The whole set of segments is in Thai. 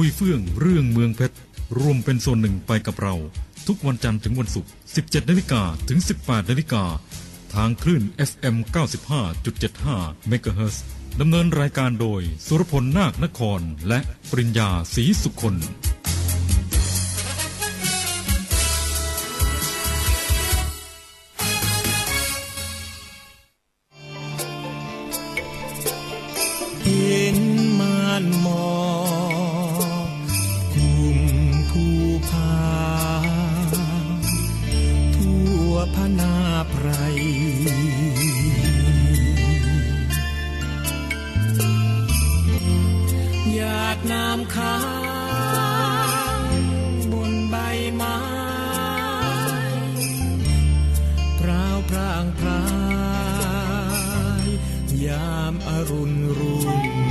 คุยเฟื่องเรื่องเมืองเพชรร่วมเป็นส่วนหนึ่งไปกับเรา ทุกวันจันทร์ถึงวันศุกร์ 17นาฬิกาถึง 18นาฬิกาทางคลื่น FM 95.75 MHz ดำเนินรายการโดย สุรพลนาคนคร และปริญญาศรีสุคนเห็นมานหมอก ไพรหยาดน้ำค้างบนใบไม้พราวพรางพราย ยามอรุณรุ่ง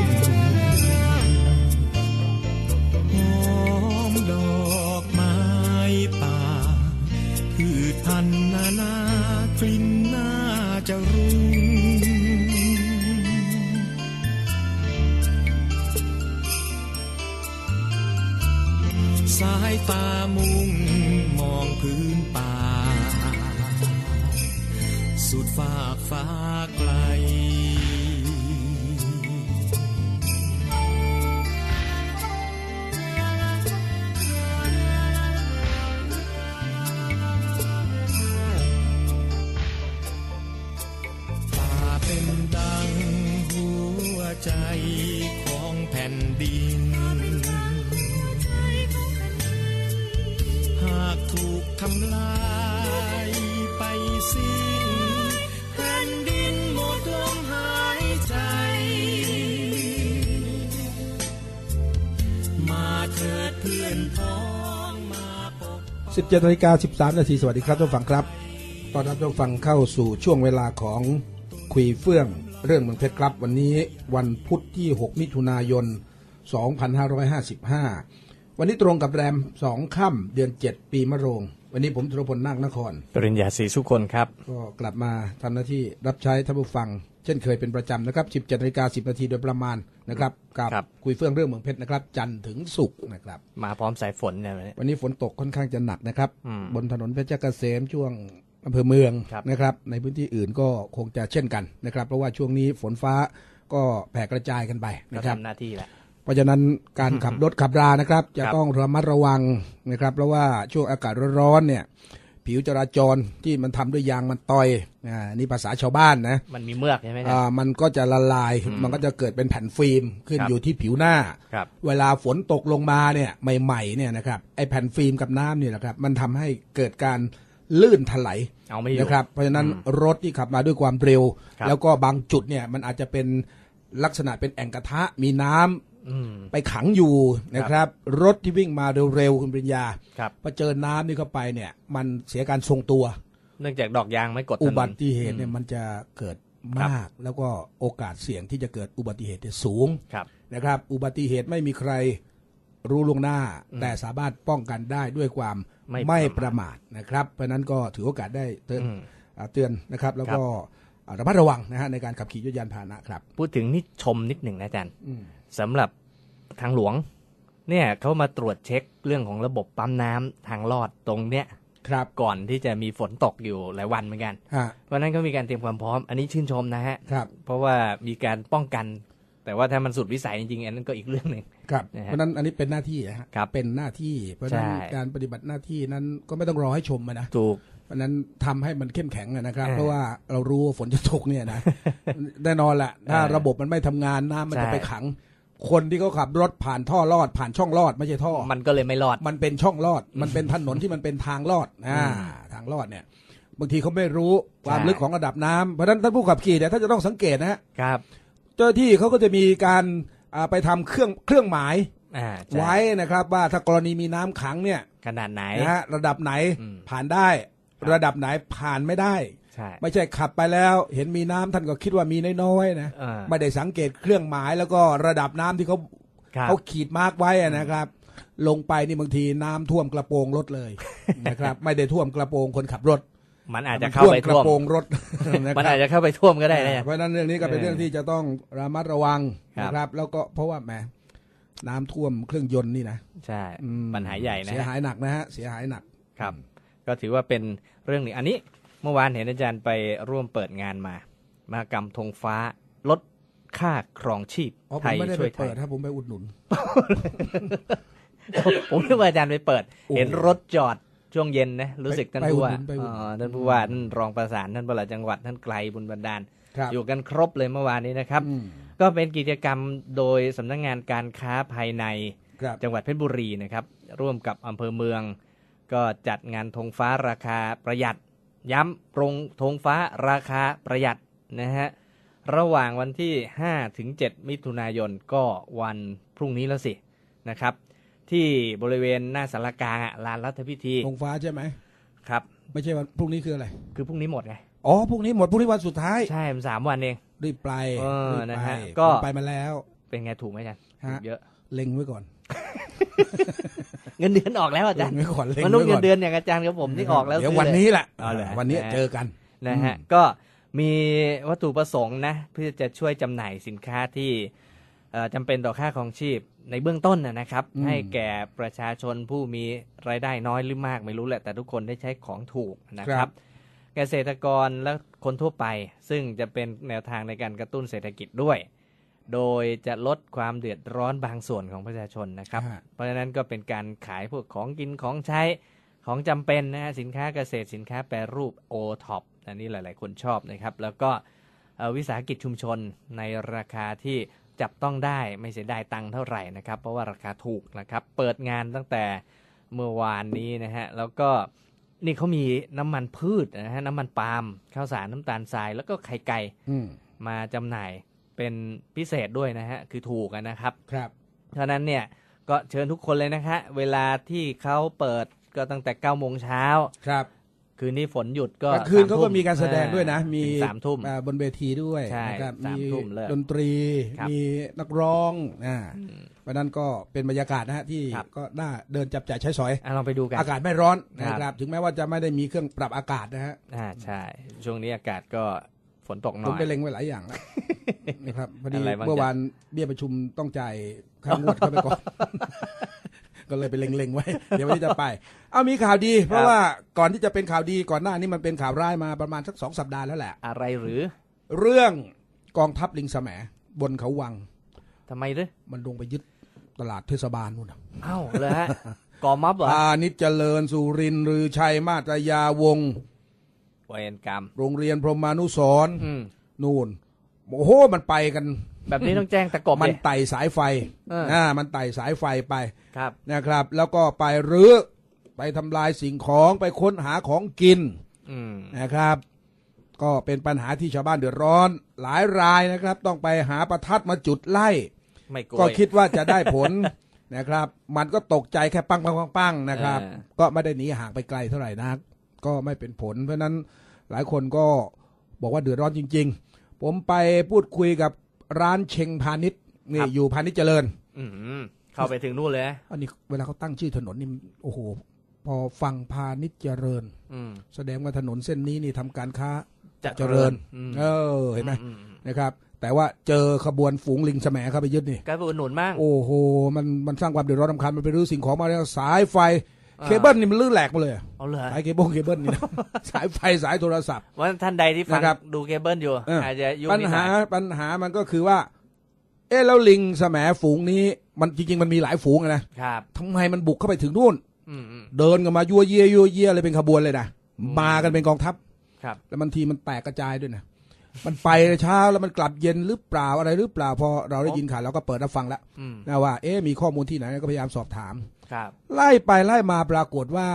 17นาฬิกา13นาทีสวัสดีครับท่านผู้ฟังครับตอนรับท่านผู้ฟังเข้าสู่ช่วงเวลาของคุยเฟื่องเรื่องเมืองเพชรครับ วันนี้วันพุธที่ 6 มิถุนายน 2555 วันนี้ตรงกับแรม 2 ค่ำเดือน 7 ปีมะโรง วันนี้ผมธุรพลนาคนคร ปริญญาศรีสุคนครับ ก็กลับมาทำหน้าที่รับใช้ท่านผู้ฟัง เช่นเคยเป็นประจำนะครับ 17นาฬิกา10 นาทีโดยประมาณนะครับกับครับ คุยเฟื่องเรื่องเมืองเพชรนะครับ จันทร์ถึงศุกร์นะครับ มาพร้อมสายฝนเนี่ยวันนี้ วันนี้ฝนตกค่อนข้างจะหนักนะครับ อืมบนถนนเพชรเกษมช่วงอำเภอเมืองครับ นะครับ ในพื้นที่อื่นก็คงจะเช่นกันนะครับ เพราะว่าช่วงนี้ฝนฟ้าก็แผ่กระจายกันไปก็นะครับ ทำหน้าที่แหละ เพราะฉะนั้นการขับรถขับรานะครับ จะครับต้องระมัดระวังนะครับ เพราะว่าช่วงอากาศร้อนๆเนี่ย ผิวจราจรที่มันทำด้วยยางมันต่อยอ่านี่ภาษาชาวบ้านนะมันมีเมือกใช่ไหมเนี่ยอ่ามันก็จะละลายอืมมันก็จะเกิดเป็นแผ่นฟิล์มขึ้นครับอยู่ที่ผิวหน้าครับเวลาฝนตกลงมาเนี่ยใหม่ๆเนี่ยนะครับไอ้แผ่นฟิล์มกับน้ำเนี่ยนะครับมันทำให้เกิดการลื่นถลายเอาไม่อยู่นะครับ เพราะฉะนั้นอืมรถที่ขับมาด้วยความเร็วครับแล้วก็บางจุดเนี่ยมันอาจจะเป็นลักษณะเป็นแอ่งกระทะมีน้ำอืม ไปขังอยู่นะครับ รถที่วิ่งมาเร็วๆคุณปริญญาครับพอเจอน้ำนี่เข้าไปเนี่ย มันเสียการทรงตัว เนื่องจากดอกยางไม่กดถนนอุบัติเหตุเนี่ยอืมันจะเกิดมาก แล้วก็โอกาสเสี่ยงที่จะเกิดอุบัติเหตุเนี่ยสูงครับนะครับ อุบัติเหตุไม่มีใครรู้ล่วงหน้าอืมแต่สามารถป้องกันได้ด้วยความไม่ไม่ปประระมามาททนะครับ เพราะฉะนั้นก็ถือโอกาสได้เตือนอืมอ่าเตือนนะครับ แล้วก็อ่าระมัดระวังนะฮะในการขับขี่ยนต์ยานพาหนะครับ พูดถึงนี่ชมนิดหนึ่งนะอาจารย์อืม สำหรับทางหลวง เนี่ยเขามาตรวจเช็คเรื่องของระบบปั๊มน้ำทางลอดตรงเนี้ยครับก่อนที่จะมีฝนตกอยู่หลายวันเหมือนกันฮะเพราะฉะนั้นก็มีการเตรียมความพร้อม อันนี้ชื่นชมนะฮะครับเพราะว่ามีการป้องกัน แต่ว่าถ้ามันสุดวิสัยจริงๆอันนั้นก็อีกเรื่องหนึ่งครับนะฮะเพราะฉะนั้นอันนี้เป็นหน้าที่นะฮะครับเป็นหน้าที่ เพราะฉะนั้นใช่การปฏิบัติหน้าที่นั้นก็ไม่ต้องรอให้ชมอะนะถูกเพราะฉะนั้นทำให้มันเข้มแข็งอะนะครับเออเพราะว่าเรารู้ว่าฝนจะตกเนี่ยนะแน่นอนแหละถ้าเออระบบมันไม่ทำงานน้ำมันใช่จะไปขัง คนที่เขาขับรถผ่านท่อลอดผ่านช่องลอดไม่ใช่ท่อ มันก็เลยไม่รอด มันเป็นช่องลอด มันเป็นถนนที่มันเป็นทางลอดอ่าอืมทางลอดเนี่ย บางทีเขาไม่รู้ความใช่ลึกของระดับน้ำเพราะฉะนั้นท่านผู้ขับขี่เนี่ยท่านจะต้องสังเกตนะฮะครับ เจ้าหน้าที่เขาก็จะมีการอ่าไปทำเครื่องเครื่องหมายอ่าใช่ไว้นะครับ ว่าถ้ากรณีมีน้ำขังเนี่ย ขนาดไหนนะฮะระดับไหนอืมผ่านได้ครับระดับไหนผ่านไม่ได้ ใช่ ไม่ใช่ขับไปแล้ว เห็นมีน้ำท่านก็คิดว่ามีน้อยๆนะอ่าไม่ได้สังเกตเครื่องหมายแล้วก็ระดับน้ำที่เขาครับเขาขีดมาร์กไว้อะนะครับ ลงไปนี่บางทีน้ำท่วมกระโปรงรถเลยนะครับ ไม่ได้ท่วมกระโปรงคนขับรถ มันอาจจะเข้าไปกท่ระวมโปรงรถนะมันครัอาบจจะเข้าไปท่วมก็ได้นะเพราะฉะนั้นเรื่องนี้ก็เป็นเออเรื่องที่จะต้องระมัดระวังครับนะครับ แล้วก็เพราะว่าแหมน้ำท่วมเครื่องยนต์นี่นะใช่อืมปัญหาใหญ่นะเสียฮะหายหนักนะฮะเสียหายหนักครับ ก็ถือว่าเป็นเรื่องหนึ่งอันนี้ เมื่อวานเห็นอาจารย์ไปร่วมเปิดงานมามหากรรมธงฟ้าลดค่าครองชีพอ๋อผไทมยไม่ได้ช่ไปวยไทเปิยดถ้าผมไปอุดหนุน ผมนึกว่าอาจารย์ไปเปิดโอ้โหเห็นรถจอดช่วงเย็นนะรู้สึกท่านไปผู้ว่าอุดหนุนไปอุดหนุนอ๋อท่านผู้ว่าท่านรองประสานท่านประหลัดจังหวัดท่านไกลบุญบันดาลครับอยู่กันครบเลยเมื่อวานนี้นะครับอืมก็เป็นกิจกรรมโดยสำนักงานการค้าภายในครับจังหวัดเพชรบุรีนะครับ ร่วมกับอำเภอเมือง ก็จัดงานธงฟ้าราคาประหยัด ย้ำโรงธงฟ้าราคาประหยัดนะฮะ ระหว่างวันที่ 5 ถึง 7 มิถุนายนก็วันพรุ่งนี้แล้วสินะครับ ที่บริเวณหน้าสารกลางอะลานรัฐพิธีธงฟ้าใช่ไหมครับ ไม่ใช่วันพรุ่งนี้คืออะไร คือพรุ่งนี้หมดไงอ๋อพรุ่งนี้หมดพรุ่งนี้วันสุดท้ายใช่มันสามวันเองรีบไปเออรีบนะไปฮะก็ผมไปมาแล้ว เป็นไงถูกไหมอาจารย์ฮะถูกเยอะเล็งไว้ก่อน เงินเดือนออกแล้วอาจารย์เล็งไว้ก่อนเล็งมนุษไว้ย์เงิก่อนนเดือนอย่างอาจารย์กับผมนี่ออกแล้วเดี๋ยวซื้อวันเลยนี้แหละเอาเหรอวันนี้นะเจอกันนะฮะอืมก็มีวัตถุประสงค์นะเพื่อจะช่วยจำหน่ายสินค้าที่เอ่อจำเป็นต่อค่าครองชีพในเบื้องต้นนะนะครับ ให้แก่ประชาชนผู้มีรายได้น้อยหรือมากไม่รู้แหละแต่ทุกคนได้ใช้ของถูกนะครับเกษตรกรและคนทั่วไป ซึ่งจะเป็นแนวทางในการกระตุ้นเศรษฐกิจด้วย โดยจะลดความเดือดร้อนบางส่วนของประชาชนนะครับฮะเพราะฉะนั้นก็เป็นการขายพวกของกินของใช้ของจำเป็นนะฮะสินค้าเกษตรสินค้าแปรรูปโอท็อปอันนี้หลาย ๆ คนชอบนะครับ แล้วก็เอ่อวิสาหกิจชุมชนในราคาที่จับต้องได้ไม่เสียดายตังค์เท่าไหร่นะครับ เพราะว่าราคาถูกนะครับ เปิดงานตั้งแต่เมื่อวานนี้นะฮะแล้วก็นี่เขามีน้ำมันพืชนะฮะน้ำมันปาล์มข้าวสารน้ำตาลทราย แล้วก็ไข่ไก่อืมมาจำหน่าย เป็นพิเศษด้วยนะฮะ คือถูกอะนะครับ ครับเพราะฉะนั้นเนี่ยก็เชิญทุกคนเลยนะคะเวลาที่เขาเปิดก็ตั้งแต่9ก้าโมงเช้าครับ คืนนี้ฝนหยุดก็กลางคืนเขาก็สทุ่มีการแสดงด้วยนะ มีถึงสามทุ่มอ่าบนเวทีด้วยใช่นะครับสามมีทุ่มเลิกดนตรีครับมีนักร้องอ่าเพราะนั้นก็เป็นบรรยากาศนะฮะที่ครับก็น่าเดินจับจ่ายใช้สอยอะลองไปดูกัน อากาศไม่ร้อนครับนะครับ ถึงแม้ว่าจะไม่ได้มีเครื่องปรับอากาศนะฮะอ่าใช่ ช่วงนี้อากาศก็ ฝนตกหน่ผมอยไปเล็งไว้หลายอย่างแล้วนะครับพอดีอะไรบ้างเมื่อวานเบี้ยประชุมต้องจ่ายค่างวดเข้าไปก่อนก็เลยไปเล็งๆไว้ เดี๋ยววันนี้จะไป เอามีข่าวดี เพราะว่าก่อนที่จะเป็นข่าวดีก่อนหน้านี้มันเป็นข่าวร้ายมาประมาณสักสองสัปดาห์แล้วแหละ อะไรหรือ เรื่องกองทัพลิงแสมบนเขาวังทำไมหรือมันลงไปยึดตลาดเทศบาลนู่นน่ะเอ้าเลยฮะก่อม็อบเหรอพานิชเจริญสุรินทร์รือชัยมาตรยาวงศ์ เวรกรรม โรงเรียนพรหมานุสรณ์อืม นู่นโอ้โหมันไปกัน แบบนี้ต้องแจ้งตะกบมันเลยไต่สายไฟเอออ่่ามันไต่สายไฟไปครับ นะครับ แล้วก็ไปรื้อไปทำลายสิ่งของไปค้นหาของกินอืม นะครับ ก็เป็นปัญหาที่ชาวบ้านเดือดร้อน หลายรายนะครับ ต้องไปหาประทัดมาจุดไล่ ไม่โกก็ยคิดว่าจะได้ผล นะครับ มันก็ตกใจแค่ปังปังปังปังนะครับ เออ ก็ไม่ได้หนีห่างไปไกลเท่าไหร่นัก ก็ไม่เป็นผล เพราะฉะนั้นหลายคนก็บอกว่าเดือดร้อนจริง ๆ ผมไปพูดคุยกับร้านเชงพาณิชย์นี่อยู่พาณิชย์เจริญอืมเข้าไปถึงนู่นเลยนะอันนี้เวลาเขาตั้งชื่อถนนนี่โอ้โห พอฟังพาณิชย์เจริญอืมแสดงว่าถนนเส้นนี้นี่ทำการค้าจะเจริญอืมเออเห็นไหมอือืมนะครับ แต่ว่าเจอขบวนฝูงลิงแสมเข้าไปยึดนี่ก็ไปอุดหนุนบ้างโอ้โห มันมันสร้างความเดือดร้อนรำคาญมันไปรื้อสิ่งของมาแล้วสายไฟอ่า เคเบิลนี่มันลื้อแหลกมาเลยเอาเลยสายเคเบิลเคเบิลนี่นะสายไฟสายโทรศัพท์ว่าท่านใดที่ฟังนะครับดูเคเบิลอยู่เออออาจจะยุ่งปัญนิดหาหน่อยปัญหามันก็คือว่า เอ๊ะแล้วลิงแสมฝูงนี้ มันจริง ๆ มันมีหลายฝูงอะนะครับทำไมมันบุกเข้าไปถึงนู่นอืมอืมเดินกันมายั่วเยี่ยยั่วเยี่ยเลยเป็นขบวนเลยนะมากันเป็นกองทัพครับ แล้วบางทีมันแตกกระจายด้วยนะมันไปเช้าแล้วมันกลับเย็นหรือเปล่าอะไรหรือเปล่าพอเราได้ยินข่าวเราก็เปิดรับฟังแล้วอืมนะว่าเอ๊ะมีข้อมูลที่ไหนก็พยายามสอบถามครับ ไล่ไปไล่มาปรากฏว่า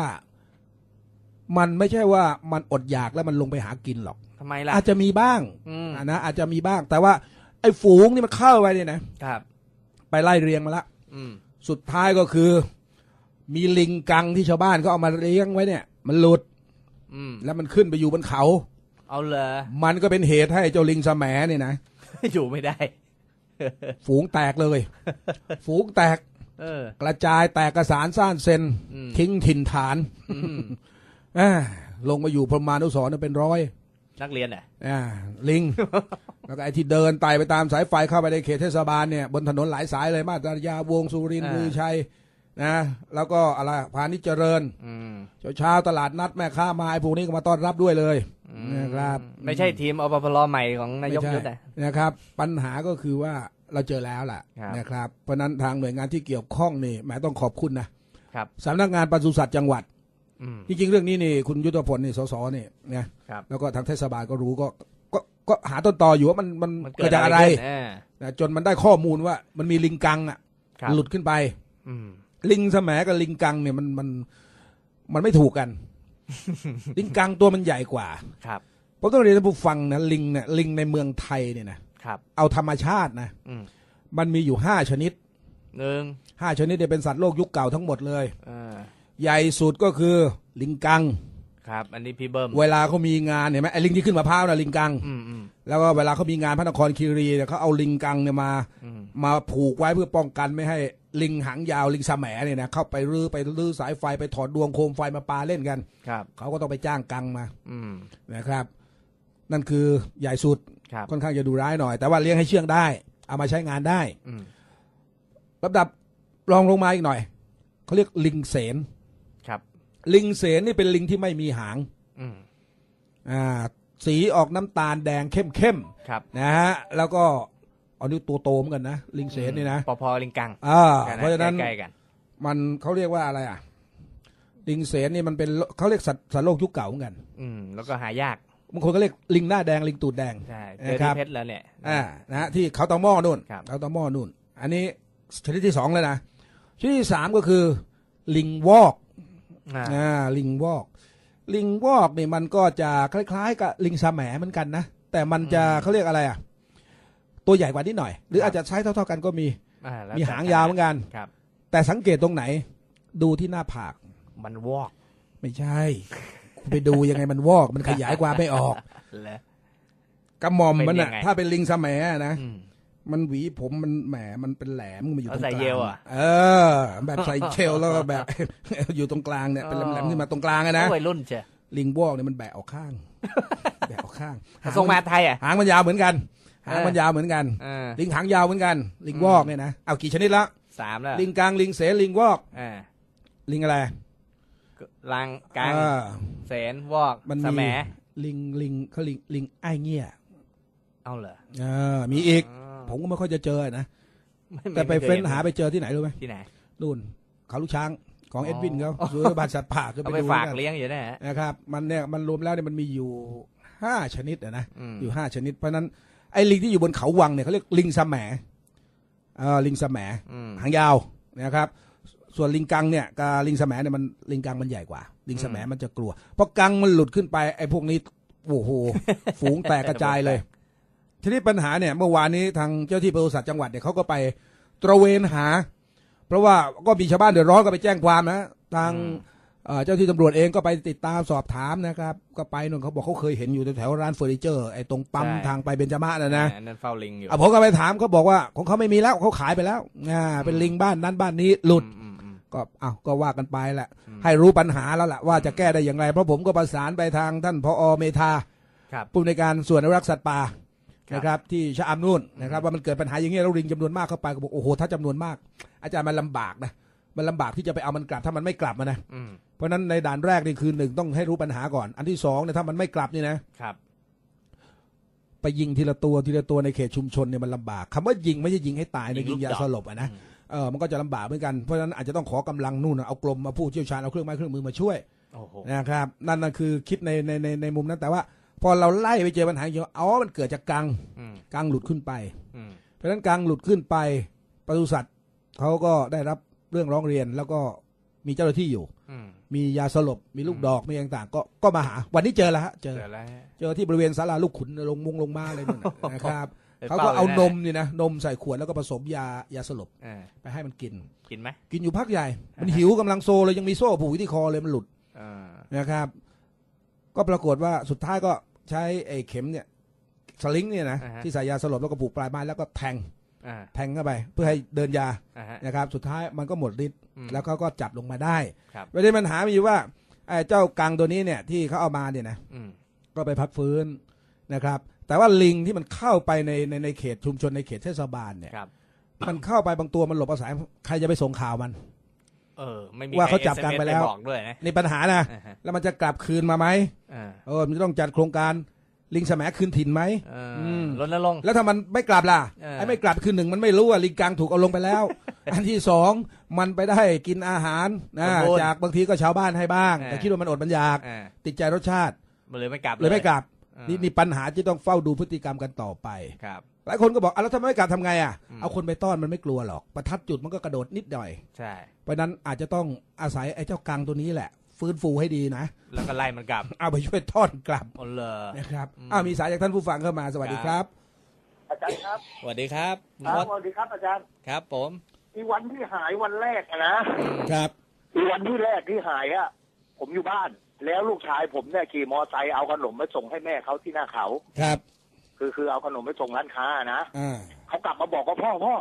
มันไม่ใช่ว่ามันอดอยากแล้วมันลงไปหากินหรอกทำไมล่ะอาจจะมีบ้างอืมอะนะอาจจะมีบ้าง แต่ว่า ไอ้ฝูงนี่มันเข้าไปเนี่ยนะครับ ไปไล่เรียงมาละอืมสุดท้ายก็คือ มีลิงกังที่ชาวบ้านก็เอามาเลี้ยงไว้เนี่ย มันหลุดอืมแล้วมันขึ้นไปอยู่บนเขา เอาเลยมันก็เป็นเหตุให้เจ้าลิงสแหมเนี่ยนะอยู่ไม่ได้ ฝูงแตกเลย ฝูงแตกเออ กระจายแตกกระสานซ่านเซนอืมทิ้งถิ่นฐานอืมอ่าลงมาอยู่พรหมานุสรณ์เป็นร้อยนักเรียนอะอ่าลิงแล้วก็ไอ้ที่เดินไต่ไปตามสายไฟเข้าไปในเขตเทศบาลเนี่ยบนถนนหลายสายเลยมาตรายาวงศ์สุรินทร์อ่ามือชัยนะแล้วก็อะไรพาณิชย์เจริญอืมเช้าๆตลาดนัดแม่ค้ามาไอ้พวกนี้ก็มาต้อนรับด้วยเลยนะครับ ไม่ใช่ทีมอปพลใหม่ของนายกไม่ยุใช่ทธอะนะครับ ปัญหาก็คือว่า เราเจอแล้วล่ะครับนะครับ เพราะฉะนั้นทางหน่วยงานที่เกี่ยวข้องนี่แหมายต้องขอบคุณนะครับสำนักงานปศุสัตว์จังหวัดอืมจริงๆเรื่องนี้นี่คุณยุทธพลนี่สสนี่นะครับแล้วก็ทางเทศบาลก็รู้ก็ก็ก็หาต้นตออยู่ว่ามันมันมันเกิเกิดดจากอะอะไรไรขึ้นอ่านะจนมันได้ข้อมูลว่ามันมีลิงกังอะครับหลุดขึ้นไปอืมลิงแสมกับลิงกังเนี่ยมันมันมันไม่ถูกกัน ลิงกังตัวมันใหญ่กว่า ครับผมต้องเรียนให้ผู้ฟังนะลิงเนี่ยลิงในเมืองไทยเนี่ยนะ ครับ เอาธรรมชาตินะอืมมันมีอยู่ห้าชนิดหนึ่งห้าชนิดเนี่ยเป็นสัตว์โลกยุคเก่าทั้งหมดเลย อ่าใหญ่สุดก็คือลิงกัง ครับ อันนี้พี่เบิ้มเวลาเขามีงานเห็นไหมไอ้ลิงที่ขึ้นมะพร้าวนะลิงกัง อืมอืมแล้วก็เวลาเขามีงานพระนครคีรีเนี่ยเขาเอาลิงกังเนี่ยมา อืมมาผูกไว้เพื่อป้องกันไม่ให้ลิงหางยาวลิงสแหมเนี่ยนะเข้าไปรื้อไปรื้อสายไฟไปถอดดวงโคมไฟมาปาเล่นกัน ครับ เขาก็ต้องไปจ้างกังมาอืมนะครับ นั่นคือใหญ่สุด ครับค่อนข้างจะดูร้ายหน่อย แต่ว่าเลี้ยงให้เชื่องได้ เอามาใช้งานได้อืมลำดับรองลงมาอีกหน่อยเขาเรียกลิงเสนครับ ลิงเสนนี่เป็นลิงที่ไม่มีหางอืมอ่าสีออกน้ำตาลแดงเข้มเข้มๆครับ นะฮะแล้วก็อันนี้ตัวโตเหมือนกันนะลิงเสนนี่นะปอพอลิงกังอ่ากัเพราะฉะนั้นใกล้ๆกัน มันเขาเรียกว่าอะไรอะลิงเสนนี่มันเป็นเขาเรียกสัตว์สัตว์โลกยุคเก่าเหมือนกัน อืมแล้วก็หายาก บางคนก็เรียกลิงหน้าแดงลิงตูดแดงใช่เจอครัที่บเพชรแล้วเนี่ยอ่านะฮะที่เขาตอหม้อนู่นครับเขาตอหม้อนู่น อันนี้ชนิดที่สองเลยนะชนิดที่สามก็คือ ลิงวอกอ่าอ่าลิงวอก ลิงวอกนี่มันก็จะคล้าย ๆ กับลิงสแหมเหมือนกันนะแต่มันจะเขาเรียกอะไรอะตัวใหญ่กว่านิดหน่อย หรืออาจจะใช้เท่า ๆกันก็มีอ่แล้วมีแต่หางยาวเหมือนกันครับ แต่สังเกตตรงไหน ดูที่หน้าผาก มันวอก ไม่ใช่คุณ ไปดูยังไงมันวอกมันขยายความไม่ออกแล้วกระหม่อมมันเป็นยัอะงไงถ้าเป็นลิงสแหมนะอืมมันหวีผมมันแหมมันเป็นแหลมมันมาอยู่ตเอารงกใส่ลางเยลอะเออ แบบใส่เชลแล้วก็แบบ อยู่ตรงกลางเนี่ยเป็นแหลมๆขึ้นมาตรงกลางอะนะวัยรุ่นเชียวลิงวอกเนี่ยมันแบะออกข้างแบะออกข้างทรงมาไทยอะหางมันยาวเหมือนกันหางเออมันยาวเหมือนกันอ่าลิงหางยาวเหมือนกัน ลิงวอกเนี่ยนะเอากี่ชนิดละสามแล้วลิงกลางลิงเสลิงวอกอ่าลิงอะไร ลังกังเออเสนวอกมันสมีแหมลิงลิงเขาลิงลิงไอ้เงี้ยเอาเหรอเออมีอีกอ๋อผมก็ไม่ค่อยจะเจอนะม่ม่แต่ไปม่คยเฟ้นหาไปเจอที่ไหนรู้ไหมที่ไหน นู่นเขาลูกช้างของอ๋อ เอ็ดวินเขาซื้อบัตรสัตว์ป่าก็เอาไปไปดูฝากกันเลี้ยงอยู่นะฮะนะครับมันเนี่ยมันรวมแล้วเนี่ยมันมีอยู่ห้าชนิดอะนะ อืมอยู่ห้าชนิด เพราะฉะนั้นไอ้ลิงที่อยู่บนเขาวังเนี่ยเขาเรียกลิงสแหมเออลิงสแหมอืมหางยาวนะครับ ส่วนลิงกังเนี่ยกับลิงสแหมเนี่ยมันลิงกังมันใหญ่กว่า ลิงสแหมมันจะกลัวเพราะกังมันหลุดขึ้นไปไอ้พวกนี้โอ้โหฝูงแตกกระจายเลย ทีนี้ปัญหาเนี่ยเมื่อวานนี้ทางเจ้าที่ปศุสัตว์จังหวัดเนี่ยเขาก็ไปตระเวนหา เพราะว่าก็มีชาวบ้านเดือดร้อนก็ไปแจ้งความนะทางอืมเอ่อเจ้าที่ตำรวจเองก็ไปติดตามสอบถามนะครับ ก็ไปนู่นเขาบอกเขาเคยเห็นอยู่แถวๆร้านเฟอร์นิเจอร์ไอ้ตรงปั๊มทางไปเบญจมาศนะนะอ่านั่นเฝ้าลิงอยู่อะผมก็ไปถามเขาบอกว่าของเขาไม่มีแล้วเขาขายไปแล้วอ่าเป็นลิงบ้านนั้นบ้านนี้หลุดอืมอืม ก็อ้าวก็ว่ากันไปแหละอืมให้รู้ปัญหาแล้วล่ะว่าจะแก้ได้อย่างไร เพราะผมก็ประสานไปทางท่านพอเมธาครับผู้ในวยการส่วนอนุรักษ์สัตว์ป่าครับนะครับที่ชะอำนู่นนะครับว่ามันเกิดปัญหาอย่างเงี้ยแล้วลิงจำนวนมากเข้าไปก็บอกโอ้โหถ้าจำนวนมาก อาจารย์มันลำบากนะมันลำบากที่จะไปเอามันกลับถ้ามันไม่กลับมานะอืมเพราะฉะนั้นในด่านแรกนี่คือหนึ่งต้องให้รู้ปัญหาก่อน อันที่สองเนี่ยถ้ามันไม่กลับนี่นะครับไปยิงทีละตัวทีละตัวในเขตชุมชนเนี่ยมันลำบากคำว่ายิงไม่ใช่ยิงให้ตายนะยิยิงงลูกยาดอกสลบอะนะ เออมันก็จะลำบากเหมือนกัน เพราะฉะนั้นอาจจะต้องขอกำลังนู่นน่ะเอากลมมาผู้เชี่ยวชาญเอาเครื่องไม้เครื่องมือมาช่วยโอ้โหนะครับนั่นน่ะคือคิดในในในในมุมนั้นแต่ว่า พอเราไล่ไปเจอปัญหาอย่างเงี้ยอ๋อมันเกิดจากกังอืมกังหลุดขึ้นไปอืมเพราะฉะนั้นกังหลุดขึ้นไปปศุสัตว์เขาก็ได้รับเรื่องร้องเรียนแล้วก็มีเจ้าหน้าที่อยู่อืมมียาสลบ มีลูกดอก มีต่างๆ ก็ก็มาหา วันนี้เจอแล้วฮะ เจอ เจอแล้วฮะเจอที่บริเวณศาลาลูกขุนลงมุงลงมาเลยนู่นน่ะนะครับไป เขาฝ้ก็เอายู่นมนี่นะนมใส่ขวดแล้วก็ผสมยายาสลบอ่าไปให้มันกิน กินไหมกินอยู่พักใหญ่ มันหิวกำลังโซเลยยังมีโซ่ผูกอยู่ที่คอเลยมันหลุดอ่านะครับ ก็ปรากฏว่าสุดท้ายก็ใช้ไอ้เข็มเนี่ยสลิงเนี่ยนะที่ใส่ยาสลบแล้วก็ผูกปลายไม้แล้วก็แทงอ่าแทงเข้าไป เพื่อให้เดินยาอ่าฮะนะครับ สุดท้ายมันก็หมดฤทธิ์อืมแล้วเขาก็จับลงมาได้ครับประเด็นปัญหามีอยู่ว่าไอ้เจ้ากังตัวนี้เนี่ยที่เขาเอามาเนี่ยนะอืมก็ไปพักฟื้นนะครับ แต่ว่าลิงที่มันเข้าไปในในในเขตชุมชนในเขตเทศบาลเนี่ยครับ มันเข้าไปบางตัวมันหลบอาศัยใครจะไปส่งข่าวมัน เออ ไม่มีว่าเขาใครจับกัน SMS ไปแล้วบอกด้วยนะนี่ปัญหานะอ่าฮะแล้วมันจะกลับคืนมาไหมอ่าเออมันจะต้องจัดโครงการลิงแสมคืนถิ่นไหมเออมรณรงค์แล้วถ้ามันไม่กลับล่ะเออไอ้ไม่กลับคือหนึ่งมันไม่รู้ว่าลิงกังถูกเอาลงไปแล้ว อันที่สองมันไปได้กินอาหารนะจากบางทีก็ชาวบ้านให้บ้าง แต่คิดว่ามันอดมันอยากอ่าติดใจรสชาติมันเลยไม่กลับเลยไม่กลับอ่า นี่นี่ปัญหาที่ต้องเฝ้าดูพฤติกรรมกันต่อไปครับหลายคนก็บอกอะแล้วถ้าไม่กลับทำไงอะอืมเอาคนไปต้อนมันไม่กลัวหรอกประทัดจุดมันก็กระโดดนิดหน่อย ใช่ เพราะฉะนั้นอาจจะต้องอาศัยไอ้เจ้ากังตัวนี้แหละ ฟื้นฟูให้ดีนะ แล้วก็ไล่มันกลับเอาไปช่วยต้อนกลับอ๋อเลอนะครับอืมอ้าวมีสายจากท่านผู้ฟังเข้ามาสวัสดีครับอาจารย์ครับสวัสดีครับครัมบดสวัสดีครับอาจารย์ครับ ผมอีวันที่หายวันแรกอะนะครับอีวันที่แรกที่หายอะผมอยู่บ้าน แล้วลูกชายผมเนี่ยขี่มอไซค์เอาขนมไปส่งให้แม่เขาที่หน้าเขา ครับ คือคือเอาขนมไปส่งร้านค้านะอ่าเขากลับมาบอกว่าพ่อพ่อ